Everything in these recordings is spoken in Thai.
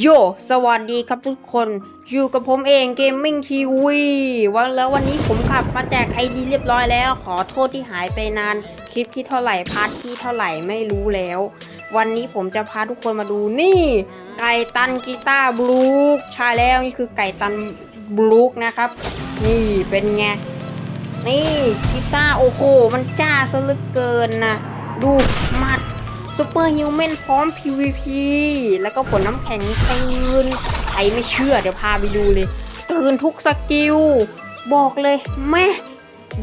โย สวัสดีครับทุกคน อยู่กับผมเองเกมมิ่งทีวีวันแล้ววันนี้ผมขับมาแจกไอดีเรียบร้อยแล้ว ขอโทษที่หายไปนาน คลิปที่เท่าไหร่ พาร์ทที่เท่าไหร่ไม่รู้แล้ว วันนี้ผมจะพาทุกคนมาดูนี่ ไก่ตันกีตาร์บลูคใช่แล้วนี่คือไก่ตันบลูคนะครับ นี่เป็นไง นี่กีตาร์โอ้โห มันจ้าซะเหลือเกินนะ ดู ซูเปอร์ฮิวแมนพร้อม PVP แล้วก็ผลน้ำแข็งตื่นใครไม่เชื่อเดี๋ยวพาไปดูเลย ตื่นทุกสกิล บอกเลยแม่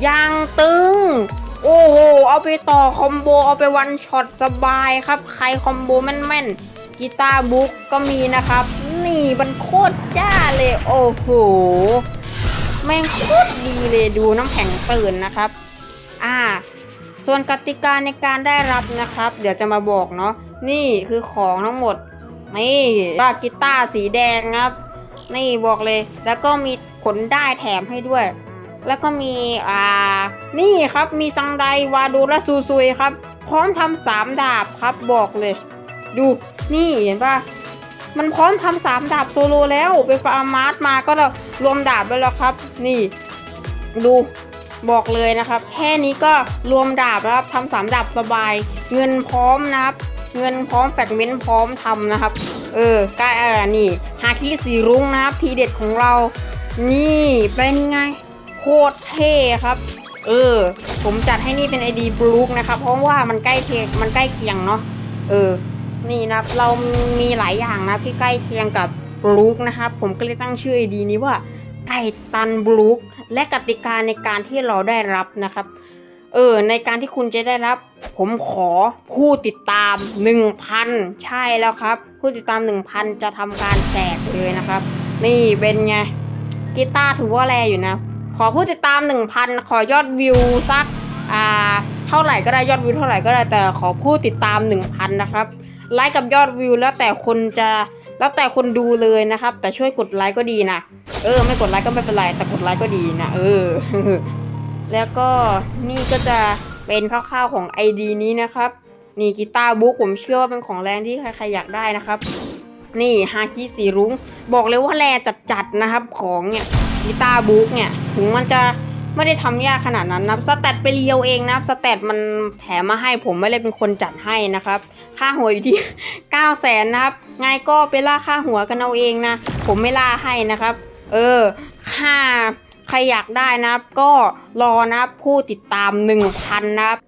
ยางตึง โอ้โห เอาไปต่อคอมโบ เอาไปวันช็อตสบายครับ ใครคอมโบแม่นๆกีตาร์บุ๊กก็มีนะครับ นี่มันโคตรจ้าเลย โอ้โห แม่งโคตรดีเลยดูน้ำแข็งตื่นนะครับ อ่า ส่วนกติกาในการได้รับนะครับ เดี๋ยวจะมาบอกเนาะนี่คือของทั้งหมด นี่ก็กีตาร์สีแดงครับ นี่บอกเลย แล้วก็มีขนได้แถมให้ด้วย แล้วก็มีอ่า นี่ครับมีซังไดวาโดและซูซุยครับ พร้อมทำสามดาบครับบอกเลย ดูนี่เห็นปะมันพร้อมทำสามดาบโซโลแล้วไปฟาร์มาร์ทมาก็รวมดาบไปแล้วครับ นี่ ดู บอกเลยนะครับ แค่นี้ก็รวมดาบนะครับทำสามดาบสบาย เงินพร้อมนะครับ เงินพร้อมแฟกเมนต์พร้อมทำนะครับ เออก็เออนี่ฮาคิสีรุ้งนะครับ ทีเด็ดของเรา นี่เป็นไงโคตรเท่ครับ เออ ผมจัดให้นี่เป็น ID บลูคนะครับ เพราะว่ามันใกล้เคียงมันใกล้เคียงเนาะเออ นี่นะเรามีหลายอย่างนะที่ใกล้เคียงกับบลูคนะครับ ผมก็เลยตั้งชื่อ ID นี้ว่าไก่ตันบลูค และกติกาในการที่เราได้รับนะครับ เออ ในการที่คุณจะได้รับ ผมขอผู้ติดตาม 1,000 ใช่แล้วครับ ผู้ติดตาม 1,000 จะทำการแจกเลยนะครับ นี่เป็นไงกีตาร์ถือว่าแรอยู่นะ ขอผู้ติดตาม 1,000 ขอยอดวิวสักอ่าเท่าไหร่ก็ได้ยอดวิวเท่าไหร่ก็ได้แต่ขอผู้ติดตาม 1,000 นะครับไลค์กับยอดวิวแล้วแต่คนจะ แล้วแต่คนดูเลยนะครับ แต่ช่วยกดไลค์ก็ดีนะ เออ ไม่กดไลค์ก็ไม่เป็นไร แต่กดไลค์ก็ดีนะ เออ แล้วก็นี่ก็จะเป็นคร่าวๆของ ID นี้นะครับ นี่กีตาร์บุ๊กผมเชื่อว่าเป็นของแรงที่ใครๆอยากได้นะครับ นี่ฮาคิสีรุ้ง บอกเลยว่าแรจัดๆนะครับ ของเนี่ยกีตาร์บุ๊กเนี่ย ถึงมันจะ ไม่ได้ทำยากขนาดนั้นนะสแตทไปเรียวเองนับสแตทมันแถมมาให้ผมไม่ได้เป็นคนจัดให้นะครับ ค่าหัวอยู่ที่ 9 0 0แสนนะครับไงก็ไปล่าค่าหัวกันเอาเองนะ ผมไม่ล่าให้นะครับ เออ ค่าใครอยากได้นะครับ ก็รอนะครับผู้ติดตาม 1,000 นะครับ